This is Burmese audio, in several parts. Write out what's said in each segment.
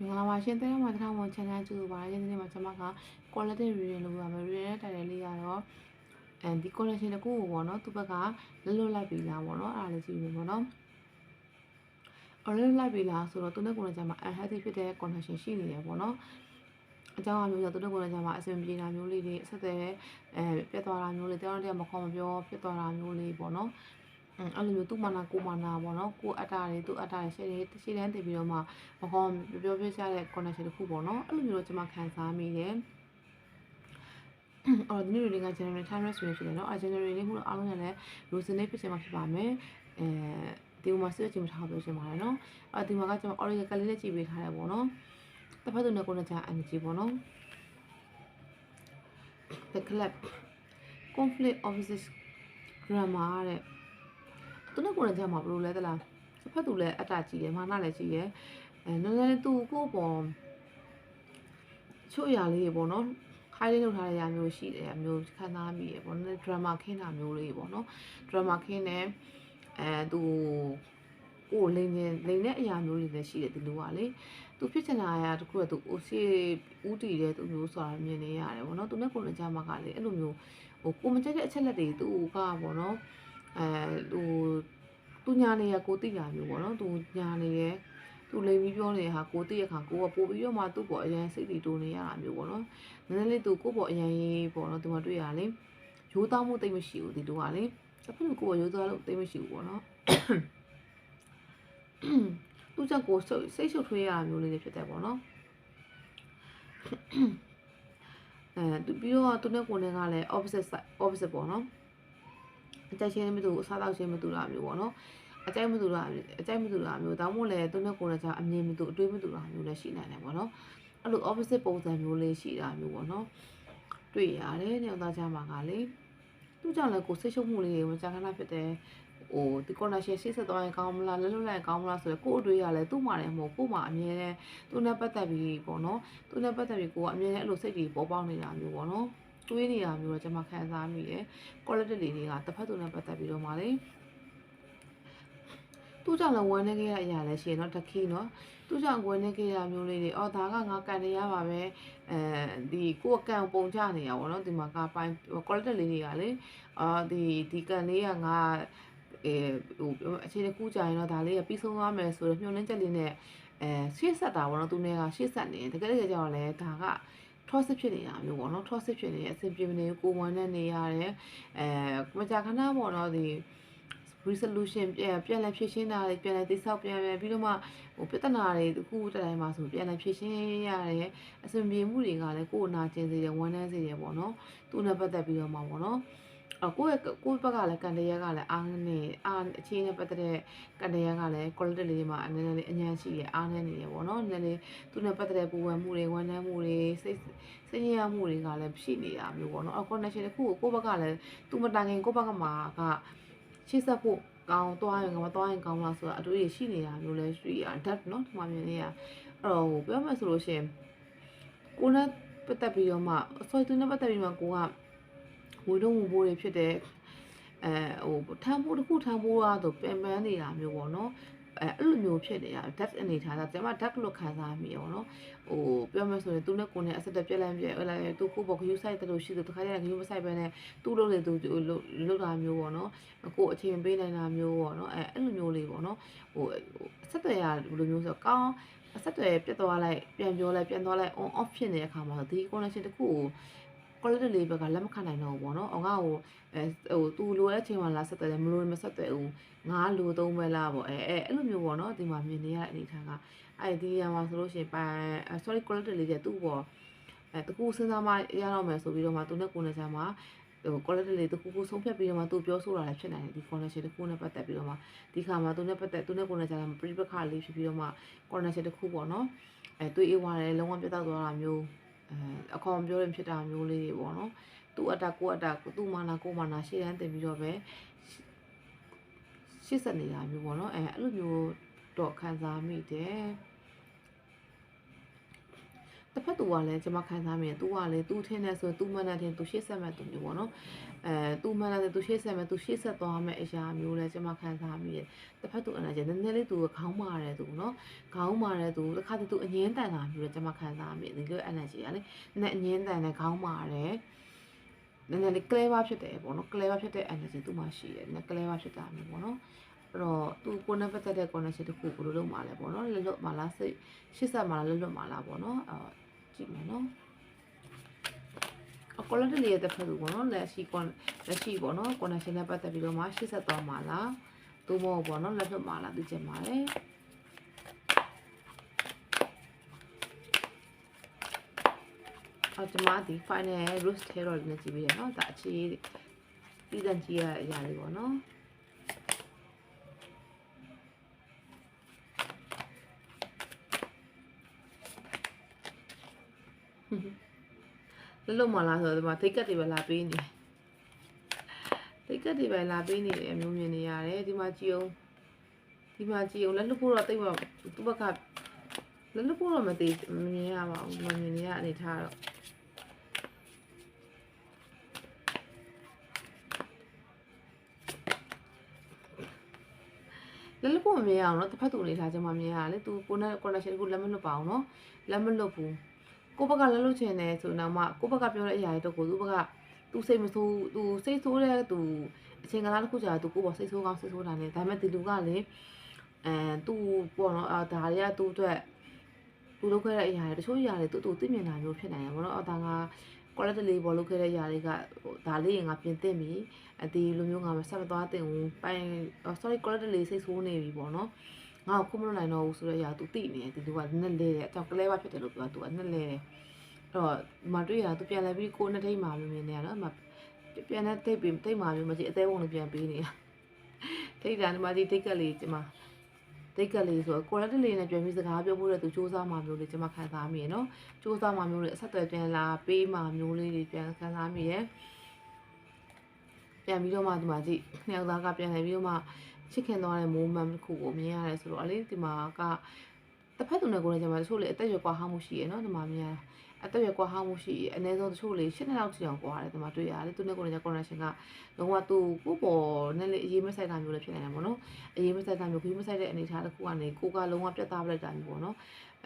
မင်္ဂလာပါရှင်တဲ့မှာတစ်ခါမှ channel ကြည့်လို့ပါတယ်ဒီနေ့မှာကျွန်မက quality reading လုပ်ရမယ် reading တဲ့ title လေးကတော့အဲဒီ collection တစ်ခုကိုပေါ့နော်သူ့ဘက်ကလွတ်လွတ်လိုက်ပြီလားပေါ့နော်အဲ့ဒါလေးကြည့်မယ်ပေါ့နော်အော်လွတ်လွတ်လိုက်ပြီလားဆိုတော့သူနဲ့ကိုယ်နဲ့ကျမှ unhealthy ဖြစ်တဲ့ connection ရှိနေတယ်ပေါ့နော်အကြောင်းအမျိုးမျိုးသူတို့ကိုယ်နဲ့ကျမှအဆင်ပြေတာမျိုးလေးတွေအဆက်အသွယ်အဲပြတ်သွားတာမျိုးလေးတယောက်တစ်ယောက်မခေါ်မပြောဖြစ်သွားတာမျိုးလေးပေါ့နော် အဲ့လိုမျိုးသူ့မနာကိုမနာပေါ့နော်ကိုအတ္တတွေသူ့အတ္တတွေရှေ့တွေရှေ့တန်းတည်ပြီးတော့မှမခေါ်ပြောပြကြတဲ့ connection တစ်ခုပေါ့နော်အဲ့လိုမျိုးတော့ကျွန်မခံစားမိတယ်အော်ဒီနေ့တွေက general time rest ဖြစ်တယ်เนาะအဲ general လေးမှုတော့အားလုံးနဲ့လည်း resonate ဖြစ်ချင်မှာဖြစ်ပါမယ်အဲဒီမှာဆွေးချင်မထားပြောချင်ပါတယ်เนาะအဲဒီမှာကကျွန်တော် oracle ကလေးနဲ့ကြည့်ပေးထားတယ်ပေါ့နော်တစ်ဖက်သူနဲ့ကိုယ်နဲ့ကြာ energy ပေါ့နော် the club conflict offices grammar တဲ့ သူနဲ့ကိုယ်နဲ့ကြာမှာဘယ်လိုလဲသလားတစ်ဖက်သူလည်းအတ္တကြီးတယ်မာနလည်းကြီးတယ်အဲနည်းနည်းသူ့ကိုပေါ်ချို့အရာလေးတွေပေါ့နော်ခိုင်းလေးလုပ်ထားတဲ့အရာမျိုးရှိတယ်အမျိုးခံစားမိရပေါ့နော်ဒရမာခင်းတာမျိုးလေးပေါ့နော်ဒရမာခင်းတယ်အဲသူကိုလိန်နေလိန်တဲ့အရာမျိုးတွေလည်းရှိတယ်ဒီလိုကလေသူဖြစ်ချင်တာအရာတခုကသူအိုစီဦးတည်တဲ့သူမျိုးဆိုတာမြင်နေရတယ်ပေါ့နော်သူနဲ့ကိုယ်နဲ့ကြားမှာကလေအဲ့လိုမျိုးဟိုကိုမကြက်တဲ့အချက်လက်တွေသူကပေါ့နော် အဲဟိုသူညာနေရကိုတိတာမျိုးပေါ့နော်သူညာနေရသူလိန်ပြီးပြောနေတဲ့ဟာကိုတိရခါကိုကပို့ပြီးတော့မှသူ့ပေါ်အရင်စိတ်တည်တိုးနေရတာမျိုးပေါ့နော်နည်းနည်းလေးသူကိုယ့်ပေါ်အရင်ရေးပေါ့နော်ဒီမှာတွေ့ရလေရိုးသားမှုတိတ်မရှိဘူးဒီတို့ကလေတစ်ဖက်ကိုရိုးသားလို့တိတ်မရှိဘူးပေါ့နော်သူကြောင့်ကိုစိတ်စိတ်ရှုပ်ထွေးရတာမျိုးလေးတွေဖြစ်တယ်ပေါ့နော်အဲသူပြီးတော့သူနဲ့ကိုယ်နဲ့ကလည်း opposite side opposite ပေါ့နော် အကြိုက်ချင်းမတူအစားတောက်ချင်းမတူတာမျိုးပေါ့နော်အကြိုက်မတူတာအကြိုက်မတူတာမျိုးတောင်းမို့လဲသူနဲ့ကိုယ်နဲ့ကြာအမြင်မတူအတွေးမတူတာမျိုးလည်းရှိနိုင်တယ်ပေါ့နော်အဲ့လို opposite ပုံစံမျိုးလေးရှိတာမျိုးပေါ့နော်တွေ့ရတယ်ညောင်သားကြမှာကလေသူကြောင့်လည်းကိုစိတ်ရှုပ်မှုလေးတွေမကြာခဏဖြစ်တယ်ဟိုဒီ connection ရှေ့ဆက်သွားရင်ကောင်းမလားလဲလွတ်လိုက်ကောင်းမလားဆိုတော့ကို့အတွေးရလဲသူ့မှာလည်းမဟုတ်ကို့မှာအမြဲတမ်းသူနဲ့ပတ်သက်ပြီးပေါ့နော်သူနဲ့ပတ်သက်ပြီးကိုကအမြဲတမ်းအဲ့လိုစိတ်ကြီးပေါ်ပေါက်နေတာမျိုးပေါ့နော် တွေးနေတာမျိုးတော့ကျွန်မခံစားမိတယ် quality လေးတွေကတစ်ဖက်သူနဲ့ပတ်သက်ပြီးတော့မှလေသူ့ကြောင့်လည်းဝမ်းနေခဲ့ရအရာလည်းရှိရနော်တခီနော်သူ့ကြောင့်ဝမ်းနေခဲ့ရမျိုးလေးတွေအော်ဒါကငါကန်နေရပါပဲအဲဒီကိုယ်အကန်ပုံချနေရပါတော့ဒီမှာကပိုင်း quality လေးတွေကလေအာဒီဒီကန်လေးကငါအဲဟိုအခြေတစ်ခုကြာရင်တော့ဒါလေးကပြီးဆုံးသွားမယ်ဆိုတော့ညှို့နှင်းချက်လေးနဲ့အဲရှေ့ဆက်တာပေါ့နော်သူနဲ့ကရှေ့ဆက်နေတကယ်တကယ်ကြောက်လဲဒါက toxic ဖြစ်နေတာမျိုးပေါ့နော် toxic ဖြစ်နေတဲ့အဆင်ပြေမနေကိုဝန်နဲ့နေရတယ်အဲမကြာခဏပေါ့နော်ဒီ resolution ပြန်ပြန်လဲဖြည့်ရှင်းတာတွေပြန်လဲတိဆောက်ပြန်ပြန်ပြီးတော့မှဟိုပြဿနာတွေတစ်ခုတစ်တိုင်းမှာဆိုပြန်လဲဖြည့်ရှင်းရတယ်အဆင်ပြေမှုတွေကလည်းကိုယ်နာကျင်စေတယ်ဝန်နှန်းစေတယ်ပေါ့နော်သူနဲ့ပတ်သက်ပြီးတော့မှပေါ့နော်အ ကိုယ့်ရဲ့ကိုယ့်ဘက်ကလည်းကန်တရက်ကလည်းအားနေအားအခြေအနေပတ်သက်တဲ့ကန်တရက်ကလည်း quality လေးမှာအနေနဲ့လေးအញ្ញမ်းရှိရအားနေနေရပေါ့နော်နည်းနည်းသူနဲ့ပတ်သက်တဲ့ပူပန်မှုတွေဝန်နှန်းမှုတွေစိတ်စိတ်ရမှုတွေကလည်းရှိနေတာမျိုးပေါ့နော်အ connection တစ်ခုကိုကိုယ့်ဘက်ကလည်းသူမတိုင်ခင်ကိုယ့်ဘက်ကမှာကရှေ့ဆက်ဖို့ကောင်းသွားရင်မသွားရင်ကောင်းလားဆိုတာအတွေ့အကြုံရှိနေတာမျိုးလဲရှိရဓာတ်เนาะဒီမှာမြင်နေရအဲ့တော့ဟိုပြောမှဆိုလို့ရှိရင်ကိုနဲ့ပတ်သက်ပြီးတော့မှအစောသူနဲ့ပတ်သက်ပြီးမှကိုက ဝေတော့ဝဘိုးတွေဖြစ်တဲ့အဲဟိုထမ်းဖို့တစ်ခုထမ်းဖို့ကတော့ပင်ပန်းနေတာမျိုးပေါ့နော်အဲအဲ့လိုမျိုးဖြစ်နေတာ death အနေထားတာကျွန်မ death လို့ခံစားမိရောနော်ဟိုပြောမယ်ဆိုရင်သူနဲ့ကိုယ်နဲ့အဆက်တက်ပြက်လန့်ပြက်ဟိုလာသူကိုဘောကယူဆိုင်တယ်လို့ရှိတယ်တခါကျရင်ကယူမဆိုင်ပဲနဲ့သူ့လို့လေသူလုတ်တာမျိုးပေါ့နော်ကိုအချိန်ပေးနိုင်တာမျိုးပေါ့နော်အဲအဲ့လိုမျိုးလေးပေါ့နော်ဟိုအဆက်တက်ရဘယ်လိုမျိုးဆိုကောင်းအဆက်တွေပြတ်သွားလိုက်ပြန်ပြောလိုက်ပြန်သွားလိုက် on off ဖြစ်နေတဲ့အခါမှာဒီ connection တစ်ခုကို quality လေးဘက်ကလက်မခံနိုင်တော့ဘူးပေါ့နော်။အောင်ကဟိုအဲဟိုသူလိုတဲ့အချိန်မှလာဆက်တယ်မလိုမဆက်တယ်ဘူး။ငါလိုသုံးပဲလားပေါ့အဲအဲအဲ့လိုမျိုးပေါ့နော်ဒီမှာမြင်နေရတဲ့အနေထားကအဲဒီရမှာဆိုလို့ရှိရင်ပိုင် sorry quality လေးကျသူ့ပေါ့အဲတကူစဉ်းစားမှရတော့မယ်ဆိုပြီးတော့မှသူနဲ့ကိုယ်နဲ့ဆာမှာဟို quality လေးတခုခုဆုံးဖြတ်ပြီးတော့မှသူပြောဆိုတာလည်းဖြစ်နိုင်တယ်ဒီ connection တစ်ခုနဲ့ပတ်သက်ပြီးတော့မှဒီခါမှာသူနဲ့ပတ်သက်သူနဲ့ကိုယ်နဲ့ဆာမှာပြိပခါလေးဖြစ်ပြီးတော့မှ connection တစ်ခုပေါ့နော်အဲတွေ့အေးသွားတယ်လုံးဝပြတ်သွားတာမျိုး အဲအခေါ်ပြောရင်ဖြစ်တာမျိုးလေးတွေပေါ့နော်သူ့အတ္တကိုအတ္တသူ့မာနာကိုမာနာရှေ့တန်းတင်ပြီးတော့ပဲရှေ့ဆက်နေတာမျိုးပေါ့နော်အဲအဲ့လိုမျိုးတော့ခံစားမိတယ် တစ်ဖက်သူကလည်းကျွန်မခံစားမိတယ်။ तू ကလည်း तू ထင်းနေဆို तू မှန်တယ်ထင် तू ရှေ့ဆက်မဲ့သူမျိုးပေါ့နော်။ အဲသူမှန်တယ်သူရှေ့ဆက်မယ်သူရှေ့ဆက်သွားမယ်အရာမျိုးလဲကျွန်မခံစားမိတယ်တစ်ဖက်သူအနာကျနည်းနည်းလေးသူကခေါင်းမာတယ်သူနော်ခေါင်းမာတယ်သူတစ်ခါတည်းသူအငင်းတန်တာမျိုးလဲကျွန်မခံစားမိတယ်ဒီလိုအနာကျရလေနည်းနည်းအငင်းတန်တယ်ခေါင်းမာတယ်နည်းနည်းလေး clever ဖြစ်တယ်ပေါ့နော် clever ဖြစ်တဲ့ energy သူ့မှာရှိတယ်နည်း clever ဖြစ်တာမျိုးပေါ့နော်အဲ့တော့သူကိုယ်နဲ့ပတ်သက်တဲ့ connection တခုဘယ်လိုလုပ်မှာလဲပေါ့နော်လွတ်လွတ်မှာလားစိတ်ရှစ်ဆက်မှာလားလွတ်လွတ်မှာလားပေါ့နော်အဲကြည့်မယ်နော် အကောလက်တလေးရဲ့တစ်ဖက်သူပေါ့နော်လက်ရှိကွန်လက်ရှိပေါ့နော် connection နဲ့ပတ်သက်ပြီးတော့မှရှစ်ဆက်သွားမှာလားသို့မဟုတ်ပေါ့နော်လက်လွတ်မှာလားသိချင်ပါတယ်အော်ဒီမှာဒီ final roast terror နဲ့ကြည့်ပြီးရနော်ဒါအခြေပြီးတဲ့ကြည့်ရအရာလေးပေါ့နော် လွတ်လွတ်မလားဆိုတော့ဒီမှာထိတ်ကတ်တွေပဲလာပေးနေထိတ်ကတ်တွေပဲလာပေးနေတယ်အမျိုးမြင်နေရတယ်ဒီမှာကြည့်အောင်ဒီမှာကြည့်အောင်လက်လွတ်ဖို့တော့တိတ်မသူ့ဘက်ကလက်လွတ်ဖို့တော့မသိမမြင်ရပါဘူးမမြင်ရအနေထားတော့လက်လွတ်ဖို့မမြင်ရအောင်နော်တစ်ဖက်သူအနေထားချင်းမမြင်ရလေသူကိုနဲ့ connection တခုလက်မလွတ်ပါအောင်နော်လက်မလွတ်ဘူး ကိုဘက်ကလှုပ်ချင်တယ်ဆိုတော့မှကိုဘက်ကပြောတဲ့အရာတွေတော့ကိုသူဘက်ကသူစိတ်မဆိုးသူစိတ်ဆိုးတဲ့သူအချိန်ကလာတစ်ခုကြာသူကိုပေါ့စိတ်ဆိုးကောင်းစိတ်ဆိုးတာနဲ့ဒါပေမဲ့ဒီလူကလေအဲသူပေါ့နော်အာဒါတွေကသူ့အတွက်သူလုပ်ခဲ့တဲ့အရာတွေတချို့အရာတွေသူ့သူသိမြင်တာမျိုးဖြစ်နိုင်တယ်ပေါ့နော်အော်ဒါက quality လေးပေါ်လုပ်ခဲ့တဲ့အရာတွေကဟိုဒါလေးငါပြင်သင့်ပြီအဒီလိုမျိုးငါမဆက်မသွားသင့်ဘူးပိုင် sorry quality လေးစိတ်ဆိုးနေပြီပေါ့နော် ငါ့ကိုခုမလို့နိုင်တော့ဘူးဆိုတဲ့အရာသူသိနေတယ်ဒီလူကနက်လဲတယ်အကြောက်ကလဲပါဖြစ်တယ်လို့ပြောတာသူကနက်လဲတယ်အဲ့တော့မတွေ့ရသူပြန်လဲပြီးကိုနှစ်ထိတ်မှလို့မြင်နေရနော်မပြန်လဲတိတ်ပြီးတိတ်မှလို့မကြည့်အသေးပုံလို့ပြန်ပေးနေတာထိတ်တာဒီမှာဒီတိတ်ကလေးဒီမှာတိတ်ကလေးဆိုကိုရက်တလေးနဲ့ပြန်ပြီးစကားပြောဖို့တဲ့သူစူးစမ်းမှမျိုးလေးကျွန်မခံစားမိရယ်နော်စူးစမ်းမှမျိုးလေးအဆက်အသွယ်ပြန်လာပေးမှမျိုးလေးတွေပြန်ခံစားမိရယ်ပြန်ပြီးတော့မှဒီမှာကြည့်နှစ်ယောက်သားကပြန်လာပြီးတော့မှ ချစ်ခင်သွားတဲ့ moment တစ်ခုကိုမြင်ရတယ်ဆိုတော့အလေးဒီမှာကတစ်ဖက်သူနဲ့ကိုယ်နဲ့ကျမတချို့လေအသက်ရွယ်ကွာဟမှုရှိရနော်ဒီမှာမြင်ရအသက်ရွယ်ကွာဟမှုရှိအနည်းဆုံးတချို့လေ၈နှစ်လောက်ထိအောင်ကွာတယ်ဒီမှာတွေ့ရတယ်သူနဲ့ကိုယ်နဲ့ connection ကလုံးဝသူကိုပေါ်နဲ့လေအရေးမဆိုင်တာမျိုးလည်းဖြစ်နေတယ်ပေါ့နော်အရေးမဆိုင်တာမျိုးခီးမဆိုင်တဲ့အနေအထားတစ်ခုကနေကိုကလုံးဝပြတ်သားပလိုက်တာမျိုးပေါ့နော်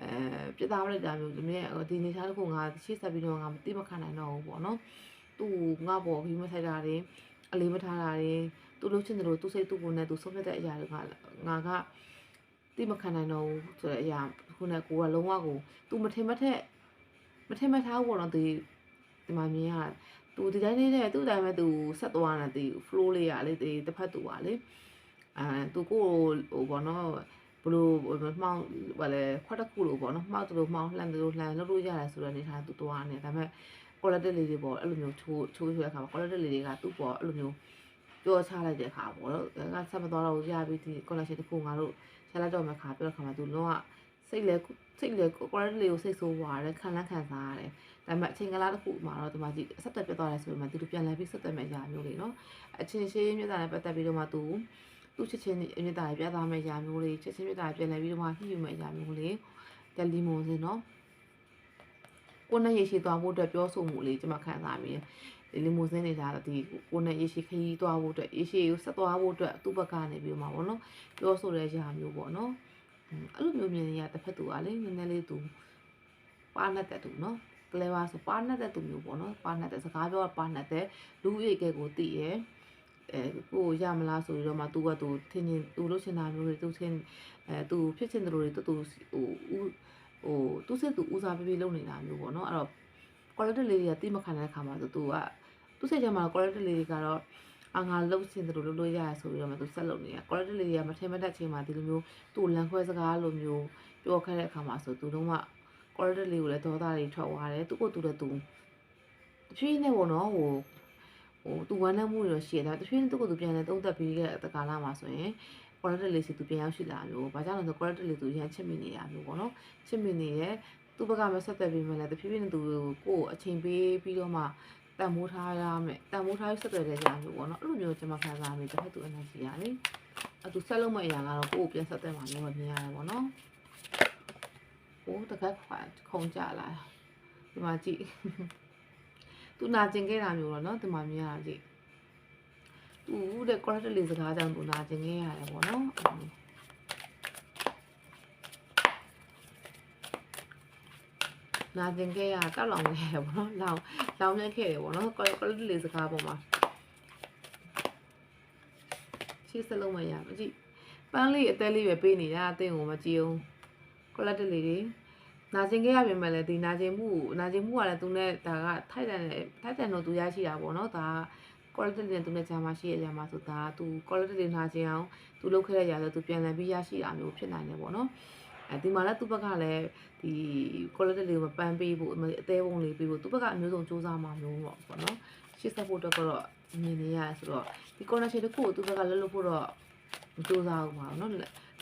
အဲပြတ်သားပလိုက်တာမျိုးဒီနေ့ဒီအနေအထားတစ်ခုငါရှေ့ဆက်ပြီးတော့ငါမသိမခံနိုင်တော့ဘူးပေါ့နော်သူငါပေါ်ခီးမဆိုင်တာတွေအလေးမထားတာတွေ သူလှုပ်ချင်တယ်လို့သူစိတ်သူ့ကိုယ်နဲ့သူဆုံးဖြတ်တဲ့အရာတွေကငါကတိမခံနိုင်တော့ဘူးဆိုတဲ့အရာခုနကကိုကလုံးဝကို तू မထင်မထက်မထင်မထားဘူးပေါ့နော်ဒီဒီမှာမြင်ရသူဒီတိုင်းလေးနဲ့သူ့အတိုင်းပဲသူဆက်သွားတာဒီ flow လေးရလေဒီတစ်ဖက်သူပါလေအဲသူကိုဟိုပေါ့နော်ဘလို့မှောင်းဟိုလေခွက်တစ်ခုလို့ပေါ့နော်မှောက်တလို့မှောင်းလှန်တလို့လှန်လုပ်လို့ရတယ်ဆိုတဲ့အနေထားသူသွားနေဒါပေမဲ့ quality လေးတွေပေါ့အဲ့လိုမျိုးချိုးချိုးဆိုတဲ့အခါမှာ quality လေးတွေကသူ့ပေါ့အဲ့လိုမျိုး ပြောချလိုက်တဲ့အခါပေါ့နော်ငါဆက်မသွားတော့ရပြီးဒီ collection တစ်ခုငါတို့ဆက်လိုက်တော့မှခါပြောတဲ့အခါမှာသူလုံးဝစိတ်လဲစိတ်လဲ quality လေးကိုစိတ်ဆိုးသွားတယ်ခံလန်းခံစားရတယ်ဒါပေမဲ့အချိန်ကလာတစ်ခုမှာတော့ဒီမှာကြည့်ဆက်တက်ပြတ်သွားတယ်ဆိုရင်မှသူတို့ပြန်လဲပြီးဆက်တက်မဲ့အရာမျိုးလေးနော်အချင်းချင်းမြတ်တာနဲ့ပတ်သက်ပြီးတော့မှသူသူချစ်ချင်းမြတ်တာပြသမဲ့အရာမျိုးလေးချစ်ချင်းမြတ်တာပြန်လဲပြီးတော့မှညှိယူမဲ့အရာမျိုးလေးတယ်လီမွန်စင်နော်ကိုနဲ့ရေရှိသွားဖို့အတွက်ပြောဆိုမှုလေးကျွန်မခံစားမိတယ်ဒီ လီမိုဇင်းနေတာဒီကိုနဲ့ရေရှိခရီးသွားဖို့အတွက်ရေရှိကိုဆက်သွားဖို့အတွက်သူ့ဘက်ကနေပြီးတော့မှာပေါ့နော်ပြောဆိုတဲ့ຢာမျိုးပေါ့နော်အဲ့လိုမျိုးမြင်နေရတစ်ဖက်သူကလေနည်းနည်းလေးသူပါနဲ့တဲ့သူနော်ကလဲပါဆိုပါနဲ့တဲ့သူမျိုးပေါ့နော်ပါနဲ့တဲ့စကားပြောပါနဲ့တဲ့လူရိတ်ကဲကိုတည်ရဲ့အဲကိုရမလားဆိုပြီးတော့မှသူကသူထင်ရင်သူလို့ချင်တာမျိုးတွေသူထင်အဲသူဖြစ်ချင်တယ်လို့တွေသူသူဟိုဟိုသူစစ်သူဦးစားပေးပေးလုပ်နေတာမျိုးပေါ့နော်အဲ့တော့ quality လေးတွေကတိမခံတဲ့အခါမှာသူကသူစိတ်ထဲမှာ quality လေးတွေကတော့အငါလှုပ်ရှင်တယ်လို့လုပ်လို့ရတယ်ဆိုပြီးတော့မှသူဆက်လုပ်နေတာ quality လေးတွေကမထင်မတတ်ချိန်မှာဒီလိုမျိုးသူ့လန်ခွဲစကားလိုမျိုးပြောခဲ့တဲ့အခါမှာဆိုသူတို့က quality လေးကိုလည်းဒေါသတွေထွက်သွားတယ်သူ့ကိုသူလည်းသူတဖြည်းနဲ့ပေါ့နော်ဟိုဟိုသူဝမ်းနည်းမှုတွေရှိတယ်ဒါတဖြည်းနဲ့သူ့ကိုသူပြန်လဲသုံးသက်ပြီးတဲ့တကာလမှာဆိုရင် quality လေးစီသူပြန်ရောက်ရှိလာမျိုးဘာကြောင့်လဲဆို quality လေးသူရမ်းချစ်မိနေရမျိုးပေါ့နော်ချစ်မိနေရဲ့ သူ့ဘက်ကမဆက်သက်ပေးမယ်လဲတဖြည်းဖြည်းနဲ့သူကိုအချိန်ပေးပြီးတော့မှတန်မိုးထားရမယ်တန်မိုးထားပြီးဆက်သွယ်တဲ့ကြာမျိုးပေါ့နော်အဲ့လိုမျိုးကျွန်မခံစားမိတယ်ဟဲ့သူ energy ကလေအတူဆက်လုံးမဲ့အရာကတော့ကိုယ့်ကိုပြန်ဆက်သွယ်မှာမျိုးမမြင်ရတယ်ပေါ့နော်ဟိုတကက်ခွာခုံကြလာဒီမှာကြည့်သူနာကျင်ခဲ့တာမျိုးတော့နော်ဒီမှာမြင်ရတာကြည့်သူတဲ့ correctly စကားကြောင့်သူနာကျင်ခဲ့ရတယ်ပေါ့နော် နာကျင်ခဲ့ရတောက်လောင်ခဲ့ရတယ်ပေါ့နော်လောင်လောင်နေခဲ့တယ်ပေါ့နော် correct လေးစကားပေါ်မှာရှေ့စလုံးမရမကြည့်ပန်းလေးအသေးလေးပဲပေးနေတာအသိကိုမကြည့်အောင် correct လေးတွေနာကျင်ခဲ့ရပြင်မဲ့လည်းဒီနာကျင်မှုနာကျင်မှုကလည်းသူနဲ့ဒါကထိုက်တန်တယ်ထိုက်တန်တော့သူရရှိတာပေါ့နော်ဒါက quality နဲ့သူနဲ့ဂျာမရှိရကြမှာဆိုဒါကသူ quality တွေနာကျင်အောင်သူလုပ်ခဲ့တဲ့ຢာဆိုသူပြန်လည်ပြီးရရှိတာမျိုးဖြစ်နိုင်တယ်ပေါ့နော် အဲဒီမှာလည်းသူ့ဘက်ကလည်းဒီ quality လေးကိုပန်းပေးဖို့အသေးပုံလေးပေးဖို့သူ့ဘက်ကအမျိုးစုံစူးစမ်းမှာမျိုးပေါ့ပေါ့နော်ရှစ်ဆက်ဖို့တော့ကတော့မြင်နေရတယ်ဆိုတော့ဒီ connection တစ်ခုကိုသူ့ဘက်ကလွတ်လွတ်ဖို့တော့မစူးစမ်းဘူးပါဘူးနော်လွ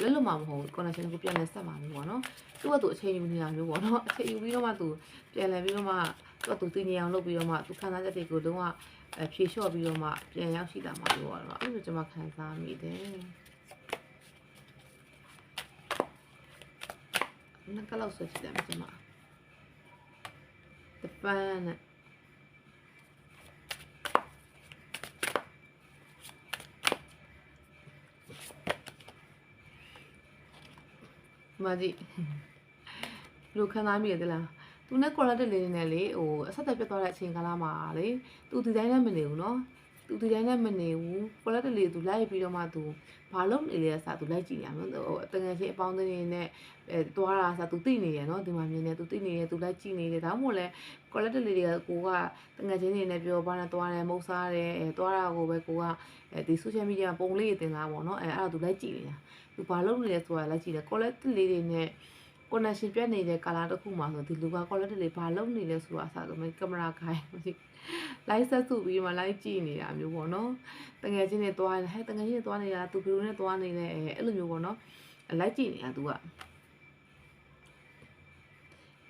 တ်လွတ်မှာမဟုတ်ဘူး connection တစ်ခုပြန်လည်ဆက်မှာမျိုးပေါ့နော်သူ့ကသူအချိန်ယူနေတာမျိုးပေါ့နော်အချိန်ယူပြီးတော့မှသူပြန်လဲပြီးတော့မှသူကသူတင်ငြိမ်အောင်လုပ်ပြီးတော့မှသူခံစားချက်တွေကိုလုံးဝအဖြေလျှော့ပြီးတော့မှပြန်ရောက်ရှိတာမှာမျိုးပေါ့နော်အဲ့လိုကျွန်မခံစားမိတယ် နကလောက်ဆွချတယ်ကျွန်မတပန်းနဲ့မကြီး ဘယ်လိုခံစားမိရသလားသူနဲ့ quality လေးနဲ့လေဟိုအဆက်သက်ပြတ်သွားတဲ့အချိန်ကာလမှာလေသူဒီတိုင်းနဲ့မနေဘူးเนาะ သူဒီတိုင်းလည်းမနေဘူးပလက်တလီသူလိုက်ပြီးတော့မှသူဘာလုံးနေလဲဆာသူလိုက်ကြည့်ရမှာနော်တကယ်ချင်းအပေါင်းအသင်းတွေနဲ့အဲသွားတာဆာသူသိနေရနော်ဒီမှာမြင်နေသူသိနေရသူလိုက်ကြည့်နေတယ်ဒါမှမဟုတ်လဲကွန်လက်တလီတွေကကိုကတကယ်ချင်းတွေနဲ့ပြောပါနဲ့သွားတယ်မုတ်စားတယ်အဲသွားတာကိုပဲကိုကအဲဒီ social media ပုံလေးတင်လာပေါ့နော်အဲအဲ့ဒါသူလိုက်ကြည့်နေတာသူဘာလုံးနေလဲဆိုတာလိုက်ကြည့်တယ်ကွန်လက်တလီတွေနဲ့ connection ပြတ်နေတဲ့ကာလာတစ်ခုမှာဆိုဒီလူက quality လေးဘာလုပ်နေလဲဆိုတာအစားဆုံးကင်မရာခိုင်းမရှိ live ဆက်စုပြီးမှ live ကြည့်နေတာမျိုးပေါ့နော်တငယ်ချင်းတွေသွားနေဟဲ့တငယ်ချင်းတွေသွားနေတာသူဘယ်လိုနဲ့သွားနေလဲအဲအဲ့လိုမျိုးပေါ့နော် live ကြည့်နေတာ तू က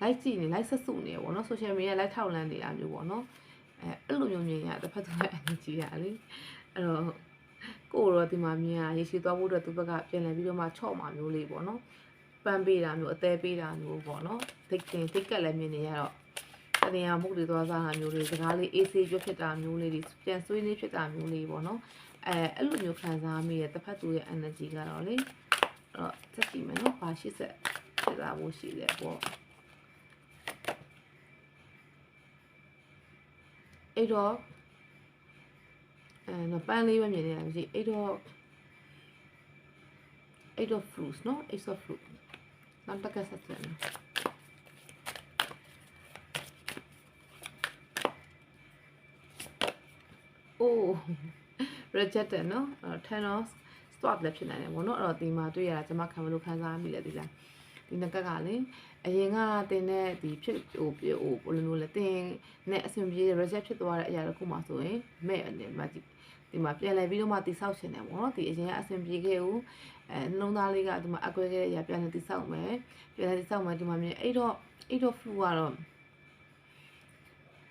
live ကြည့်နေ live ဆက်စုနေရပေါ့နော် social media live ထောက်လန်းနေတာမျိုးပေါ့နော်အဲအဲ့လိုမျိုးမြင်ရတစ်ဖက်တစ်ဖက် energy ရလေအဲ့တော့ကိုယ်တော့ဒီမှာမြင်ရရေရှိသွားဖို့အတွက်သူဘက်ကပြန်လည်ပြီးတော့မှချော့မှာမျိုးလေးပေါ့နော် ပန်းပေးတာမျိုးအသေးပေးတာမျိုးပေါ့နော်ဒိတ်တင်ဒိတ်ကက်လည်းမြင်နေရတော့တနေရာမှုတွေသွားစားတာမျိုးတွေစကားလေးအေးဆေးကျွတ်ဖြစ်တာမျိုးလေးတွေပြန်ဆွေးလေးဖြစ်တာမျိုးလေးပေါ့နော်အဲအဲ့လိုမျိုးခံစားမိတဲ့တစ်ဖက်သူရဲ့ energy ကတော့လေအဲ့တော့သက်ကြည့်မယ်နော်ဘာရှိဆက်ဖြစ်လာဖို့ရှိတယ်ပေါ့အဲ့တော့အဲနော်ပန်းလေးပဲမြင်နေတာမရှိအဲ့တော့အဲ့တော့ fruits နော် ace of fruit နောက်တ စ်ခါဆက်ပြန်မယ်အိုး rejected နော်အဲ့တော့ ten of swap လည်းဖြစ်နိုင်တယ်ဗောနော်အဲ့တော့ဒီမှာတွေ့ရတာကျွန်မခံမလို့ခံစားမိတယ်ဒီလားဒီနကက်ကလေအရင်ကတင်တဲ့ဒီဖြစ်ဟိုပြဟိုဘယ်လိုမျိုးလဲတင်နဲ့အဆင်ပြေ reject ဖြစ်သွားတဲ့အရာတစ်ခုမှဆိုရင်မဲ့အနေမှာဒီ ဒီမှာပြန်လဲပြီးတော့မှတိဆောက်ရှင်တယ်ဗောနော်ဒီအရင်ကအဆင်ပြေခဲ့ဦးအဲနှလုံးသားလေးကဒီမှာအကွဲခဲ့တဲ့အရာပြန်လဲတိဆောက်မယ်ပြန်လဲတိဆောက်မယ်ဒီမှာမြင်အဲ့တော့အဲ့တော့ flu ကတော့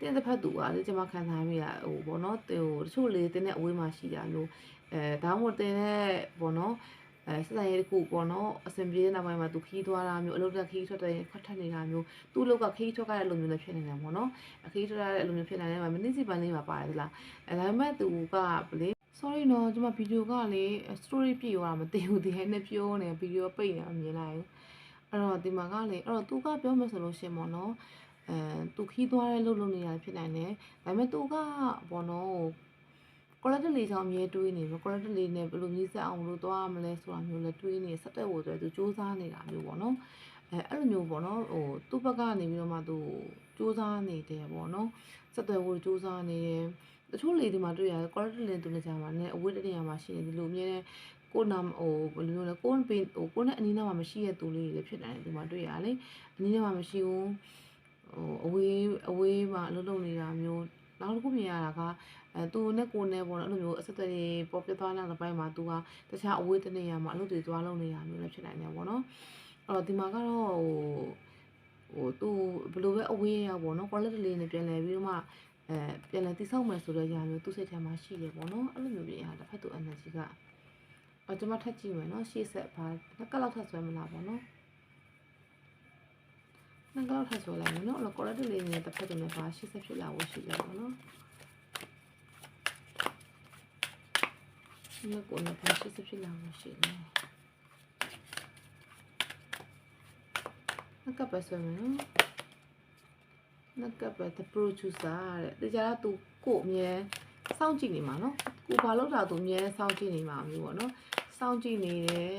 တင်းတစ်ဖက်သူကလေကျွန်မခံစားမိတာဟိုဘောနော်ဟိုတချို့လေတင်းတဲ့အဝေးမှာရှိတာမျိုးအဲဒါမှမဟုတ်တင်းတဲ့ဘောနော် အဲစစရေးတစ်ခုပေါ့နော်အစင်ပြေတဲ့နောက်ပိုင်းမှာသူခီးသွားတာမျိုးအလုပ်တက်ခီးထွက်တဲ့ခွတ်ထက်နေတာမျိုးသူ့အလုပ်ကခီးထွက်ကြတဲ့လိုမျိုးလည်းဖြစ်နေတာပေါ့နော်အခီးထွက်တဲ့လိုမျိုးဖြစ်နေတယ်မှာမိနစ်စီပန်းလေးမှာပါတယ်သလားအဲဒါပေမဲ့သူကလေ sorry နော်ကျွန်မဗီဒီယိုကလေ story ပြည့်သွားတာမသိဘူးဒီဟဲနဲ့ပြောနေဗီဒီယိုပိတ်နေတာမြင်လိုက်အဲ့တော့ဒီမှာကလေအဲ့တော့သူကပြောမယ်ဆိုလို့ရှင်ပေါ့နော်အဲသူခီးသွားတဲ့လုပ်လုပ်နေတာဖြစ်နိုင်တယ်ဒါပေမဲ့သူကဘောနော် quality လေးချောင်းအမြဲတွေးနေပြီ quality လေးနဲ့ဘယ်လိုမျိုးဆက်အောင်လို့သွားမလဲဆိုတာမျိုးလည်းတွေးနေဆက်တက်ဖို့အတွက်သူစူးစမ်းနေတာမျိုးပေါ့နော်အဲအဲ့လိုမျိုးပေါ့နော်ဟိုသူ့ဘက်ကနေပြီးတော့မှသူစူးစမ်းနေတယ်ပေါ့နော်ဆက်တက်ဖို့စူးစမ်းနေတယ်တချို့လေဒီမှာတွေ့ရတယ် quality လေးသူလည်းကြာမှာနဲ့အဝေးတနေရာမှာရှိနေဒီလိုအမြဲတမ်းကိုနာဟိုဘယ်လိုမျိုးလဲကိုပင်ဟိုကိုနဲ့အနီးနားမှာမရှိတဲ့သူလေးတွေလည်းဖြစ်နိုင်တယ်ဒီမှာတွေ့ရလေအနီးနားမှာမရှိဘူးဟိုအဝေးအဝေးမှာအလုပ်လုပ်နေတာမျိုးနောက်တစ်ခုမြင်ရတာက အဲသူနဲ့ကိုနဲ့ပေါ့နော်အဲ့လိုမျိုးအဆက်အသွယ်တွေပေါ်ပြသွားတဲ့ဘက်မှာသူကတခြားအဝေးတနေရာမှာအလုပ်တွေသွားလုပ်နေတာမျိုးလည်းဖြစ်နိုင်တယ်ပေါ့နော်အဲ့တော့ဒီမှာကတော့ဟိုဟိုသူဘယ်လိုပဲအဝေးရပေါ့နော် quality လေးနဲ့ပြန်လဲပြီးတော့မှအဲပြန်လဲတိဆောက်မယ်ဆိုတဲ့ຢာမျိုးသူ့စိတ်ထဲမှာရှိတယ်ပေါ့နော်အဲ့လိုမျိုးပြင်ရတစ်ဖက်သူ energy ကအော်ကျွန်မထပ်ကြည့်မယ်နော်ရှေ့ဆက်ဘာနှစ်ကလောက်ထပ်ဆွဲမလားပေါ့နော်နှစ်ကောက်ထပ်ဆိုလိုက်မယ်နော်အဲ့တော့ correct လေးနဲ့တစ်ဖက်တည်းနဲ့ပါ80ဖြစ်လာဖို့ရှိတယ်ပေါ့နော် ဒီမှာကိုယ်နဲ့ဖြစ်စစ်ဖြစ်လာမှရှိတယ်နောက်ကပတ်ဆွဲမယ်နော်နောက်ကပတ် the producer တဲ့တရားသူကိုအမြဲစောင့်ကြည့်နေမှာနော်ကိုဘာလို့လာသူအမြဲစောင့်ကြည့်နေမှာမျိုးပေါ့နော်စောင့်ကြည့်နေတယ်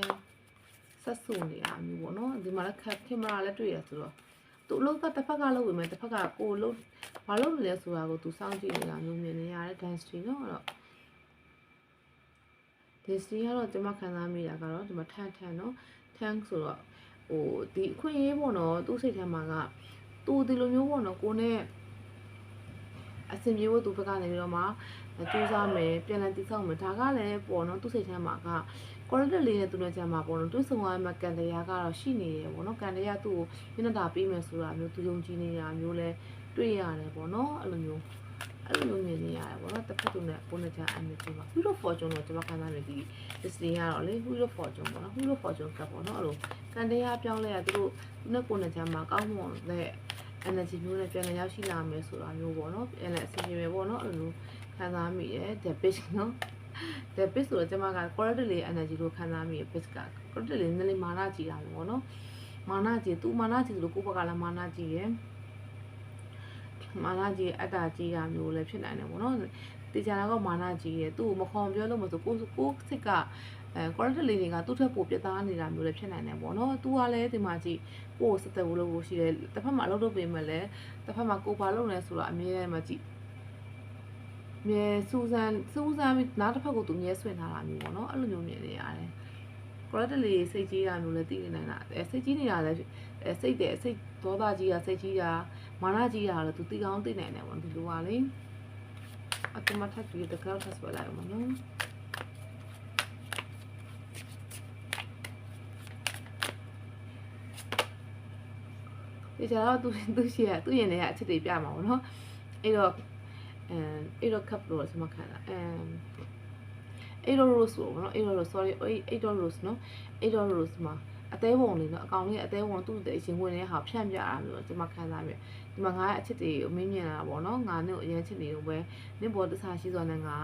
ဆက်စုံနေတာမျိုးပေါ့နော်ဒီမှာလည်းကင်မရာလည်းတွေ့ရဆိုတော့သူအလုပ်ကတစ်ဖက်ကလုပ်ဝင်မယ်တစ်ဖက်ကကိုလုပ်ဘာလုပ်လို့လဲဆိုတာကိုသူစောင့်ကြည့်နေတာမျိုးမြင်နေရတဲ့ dance တွေနော်အဲ့တော့ destiny ကတော့ကျွန်မခံစားမိတာကတော့ဒီမှာထန်ထန်နော် tank ဆိုတော့ဟိုဒီအခွင့်အရေးပေါ့နော်သူ့စိတ်ထဲမှာကသူဒီလိုမျိုးပေါ့နော်ကိုနဲ့အဆင်ပြေဖို့သူဘက်ကနေပြီးတော့မှစူးစမ်းမယ်ပြန်လည်တည်ဆောက်မယ်ဒါကလည်းပေါ့နော်သူ့စိတ်ထဲမှာက corridor လေးနဲ့သူ့နဲ့ကြမှာပေါ့နော်သူ့ဆောင်ရမှာကန်တရားကတော့ရှိနေတယ်ပေါ့နော်ကန်တရားသူ့ကိုမျက်နှာပေးမယ်ဆိုတာမျိုးသူယုံကြည်နေတာမျိုးလဲတွေ့ရတယ်ပေါ့နော်အဲ့လိုမျိုး အဲ့လိုမျိုးမြင်နေရတယ်ပေါ့နော်တစ်ဖက်သူနဲ့ပုံနဲ့ကြအမြင်ကြပါ Wheel of Fortune တော့ကျွန်မခံစားနေဒီ display ကတော့လေ Wheel of Fortune ပေါ့နော် Wheel of Fortune ကပေါ့နော်အဲ့လိုကန်တရားပြောင်းလဲရသူတို့သူနဲ့ကိုယ်နဲ့ကြမှာကောင်းမွန်တဲ့ energy မျိုးနဲ့ပြန်လည်ရောက်ရှိလာမယ်ဆိုတာမျိုးပေါ့နော်ပြန်လည်အစီအစဉ်ပဲပေါ့နော်အဲ့လိုမျိုးခံစားမိတယ် debit နော် the bit ဆိုတော့ကျွန်မက quality လေး energy ကိုခံစားမိရ bit က quality လေးနည်းနည်းမာနကြီးတာပေါ့နော်မာနကြီးသူမာနကြီးလို့ကိုယ့်ဘက်ကလည်းမာနကြီးရယ် မာနကြီးအတ္တကြီးတာမျိုးလည်းဖြစ်နိုင်တယ်ပေါ့နော်တေချာတော့မာနကြီးရယ်သူ့ကိုမခေါ်ပြောလို့မဆိုကိုကိုစိတ်ကအဲ quality လေးတွေကသူ့ထက်ပိုပြတ်သားနေတာမျိုးလည်းဖြစ်နိုင်တယ်ပေါ့နော်သူကလည်းဒီမှာကြည့်ကိုယ်စတဲ့ဘူးလို့ကိုရှိတယ်တစ်ဖက်မှာအလုပ်လုပ်ပေးမယ်လဲတစ်ဖက်မှာကိုဘာလုပ်လဲဆိုတော့အမြဲတမ်းမှကြည့်မြဲစူဇန်စူဇန်ပြီးနောက်တစ်ဖက်ကိုသူမြဲဆွင်ထားတာမျိုးပေါ့နော်အဲ့လိုမျိုးမြင်နေရတယ် correct လေးစိတ်ကြီးတာမျိုးလည်းသိနေနိုင်တာအဲစိတ်ကြီးနေတာလည်းအဲစိတ်တဲ့စိတ်ဒေါသကြီးတာစိတ်ကြီးတာ မာနကြီးတာလည်းသူသိကောင်းသိနိုင်တယ်ပေါ့ဒီလိုပါလေအတမထပ်ပြီးတကောက်ထပ်ဆွဲလိုက်အောင်နော်ဒီကြတော့သူသူရှိရသူရင်ထဲကအချစ်တွေပြမှာပေါ့နော်အဲ့တော့အဲအဲ့တော့ cup လို့ဆိုမှခံတာအဲအဲ့တော့ rose ပေါ့နော်အဲ့တော့ sorry အဲ့တော့ rose နော်အဲ့တော့ rose မှာအသေးပုံလေးနော်အကောင်လေးအသေးပုံသူ့တဲ့အချင်းဝင်နေတဲ့ဟာဖြန့်ပြတာမျိုးကျွန်မခံစားမိ ဒီမှာငါရဲ့အချစ်တွေကိုမင်းမြင်လာတာပေါ့နော်ငါနဲ့အရင်ချစ်နေလို့ပဲနင့်ဘောတစားရှိစွာနဲ့ငါ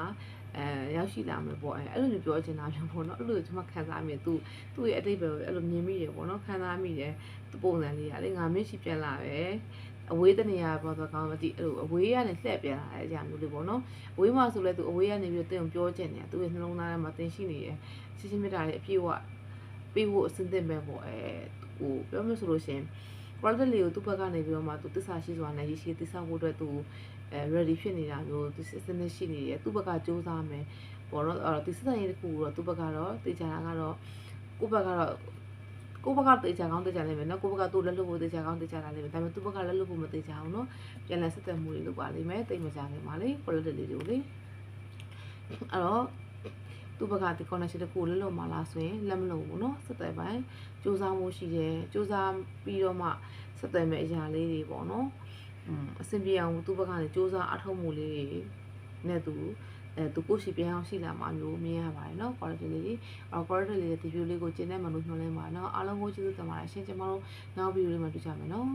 အဲရောက်ရှိလာမယ်ပေါ့အဲအဲ့လိုမျိုးပြောချင်တာမျိုးပေါ့နော်အဲ့လိုကျွန်မခံစားမိသူသူ့ရဲ့အတိတ်ပဲအဲ့လိုမြင်မိတယ်ပေါ့နော်ခံစားမိတယ်သူပုံစံလေးကလေငါမင်းရှိပြန်လာပဲအဝေးတနေရာပေါ်တော့ကောင်းမသိအဲ့လိုအဝေးကနေလှည့်ပြန်လာတဲ့အကြောင်းမျိုးလေးပေါ့နော်အဝေးမှာဆိုလဲသူအဝေးကနေပြီးတော့တင်ပြောချင်တယ်သူရဲ့နှလုံးသားထဲမှာတင်ရှိနေတယ်ချင်းချင်းမြတ်တာလေးအပြည့်ဝပေးဖို့အစင်းသင့်ပဲပေါ့အဲဟိုပြောမှဆိုလို့ရှင် quality လေးကိုသူ့ဘက်ကနေပြီးတော့မှသူတစ္ဆာရှိစွာနဲ့ရရှိတစ္ဆာဖို့အတွက်သူအဲ ready ဖြစ်နေတာမျိုးသူစနစ်ရှိနေတယ်သူ့ဘက်ကစူးစမ်းမယ်ပေါ့နော်အဲ့တော့ဒီစက်ရည်တစ်ခုတော့သူ့ဘက်ကတော့တေချာတာကတော့ကိုယ့်ဘက်ကတော့ကိုယ့်ဘက်ကတေချာကောင်းတေချာလိမ့်မယ်နော်ကိုယ့်ဘက်ကသူ့လက်လွတ်ဖို့တေချာကောင်းတေချာလာလိမ့်မယ်ဒါပေမဲ့သူ့ဘက်ကလက်လွတ်ဖို့မတေချာအောင်နော်ပြန်လည်ဆက်သွယ်မှုတွေလုပ်ပါလိမ့်မယ်တိတ်မကြခင်ပါလေ quality လေးတွေကိုလေအဲ့တော့ သူ့ဘက်ကဒီ connection တစ်ခုလက်လွတ်မှလားဆိုရင်လက်မလို့ဘူးเนาะဆက်သွယ်ပိုင်းစူးစမ်းမှုရှိတယ်စူးစမ်းပြီးတော့မှဆက်သွယ်မဲ့အရာလေးတွေပေါ့เนาะอืมအဆင်ပြေအောင်သူ့ဘက်ကနေစူးစမ်းအထောက်မှုလေးတွေနဲ့သူအဲသူကိုရှိပြန်အောင်ရှိလာမှာမျိုးမြင်ရပါတယ်เนาะ quality လေးတွေအော် quality လေးတွေဒီ view လေးကိုကျင်းနေမှလို့ညွှန်လဲပါเนาะအားလုံးကိုကျေးဇူးတင်ပါတယ်ရှင်ကျွန်တော်တို့နောက် video လေးမှာတွေ့ကြမယ်เนาะ